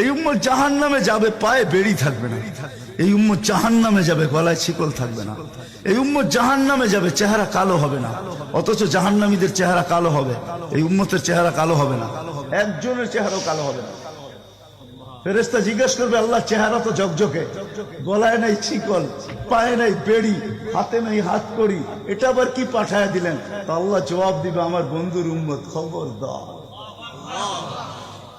এই উম্মত জাহান নামে যাবে, পায়ে বেড়ি থাকবে না। এই উম্মত জাহান নামে যাবে, গলায় শিকল থাকবে না। এই উম্মত জাহান নামে যাবে, চেহারা কালো হবে না। অথচ জাহান্নামীদের চেহারা কালো হবে। এই উম্মতের চেহারা কালো হবে না। একজনের চেহারাও কালো হবে না। ফেরেস্তা জিজ্ঞেস করবে, আল্লাহ, চেহারা তো ঝকঝকে। গলায় নাই চিকল পায়ে নাই বেড়ি, হাতে নাই হাত করি এটা আবার কি পাঠায় দিলেন? আল্লাহ জবাব দিবে, আমার বন্ধুর উম্মত খবর দাও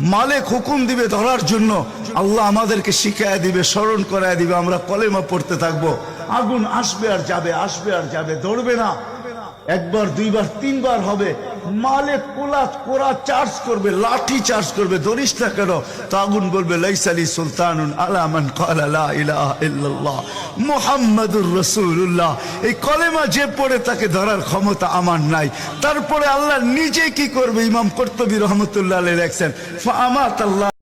মালিক হুকুম দিবে ধরার জন্য। আল্লাহ আমাদেরকে শিখায় দিবে, স্মরণ করায় দিবে, আমরা কলেমা পড়তে থাকব। আগুন আসবে আর যাবে, আসবে আর যাবে, ধরবে না। একবার, দুইবার, তিনবার হবে। মালে কোলা কোরা চার্জ করবে, লাঠি চার্জ করবে, ধরিস না কেন? তো আগুন বলবে লাইসালি আলামান ইল্লাল্লাহ রাসূলুল্লাহ। এই কলেমা যে পড়ে তাকে ধরার ক্ষমতা আমার নাই। তারপরে আল্লাহ নিজে কি করবে? ইমাম কর্তবী রহমতুল্লাহ লেখছেন ফামাত আল্লাহ